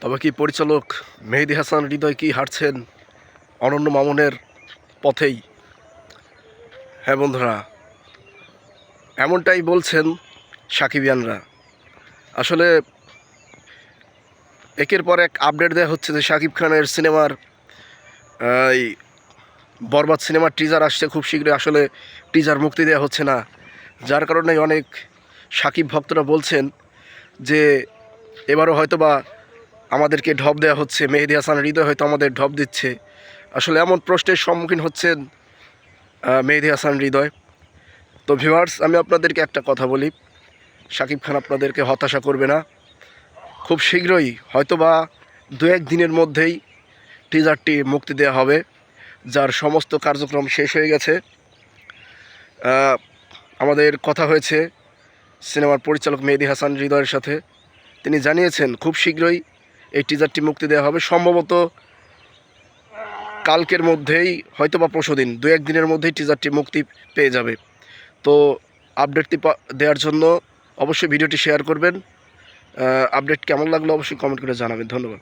তবে কি পরিচালক মেহেদি হাসান হৃদয় কি হাঁটছেন অনন্য মামুনের পথেই? হ্যাঁ বন্ধুরা, এমনটাই বলছেন সাকিবিয়ানরা। আসলে একের পর এক আপডেট দেওয়া হচ্ছে যে শাকিব খানের সিনেমার এই বরবাদ সিনেমার টিজার আসছে খুব শীঘ্রই। আসলে টিজার মুক্তি দেওয়া হচ্ছে না। যার কারণে অনেক সাকিব ভক্তরা বলছেন যে এবারও হয়তো বা আমাদেরকে ঢপ দেওয়া হচ্ছে। মেহেদি হাসান হৃদয় হয়তো আমাদের ঢপ দিচ্ছে। আসলে এমন প্রশ্নের সম্মুখীন হচ্ছেন মেহেদি হাসান হৃদয়। তো ভিউয়ার্স আমি আপনাদেরকে একটা কথা বলি। শাকিব খান আপনাদেরকে হতাশা করবে না। খুব শীঘ্রই হয়তোবা দু এক দিনের মধ্যেই টিজারটি মুক্তি দেওয়া হবে, যার সমস্ত কার্যক্রম শেষ হয়ে গেছে। আমাদের কথা হয়েছে সিনেমার পরিচালক মেহেদি হাসান হৃদয়ের সাথে। তিনি জানিয়েছেন, খুব শীঘ্রই এই টিজারটি মুক্তি দেওয়া হবে। সম্ভবত কালকের মধ্যেই হয়তো বা পরশুদিন দু এক দিনের মধ্যেই টিজারটি মুক্তি পেয়ে যাবে। তো আপডেটটি দেওয়ার জন্য অবশ্যই ভিডিওটি শেয়ার করবেন। আপডেট কেমন লাগল অবশ্যই কমেন্ট করে জানাবেন। ধন্যবাদ।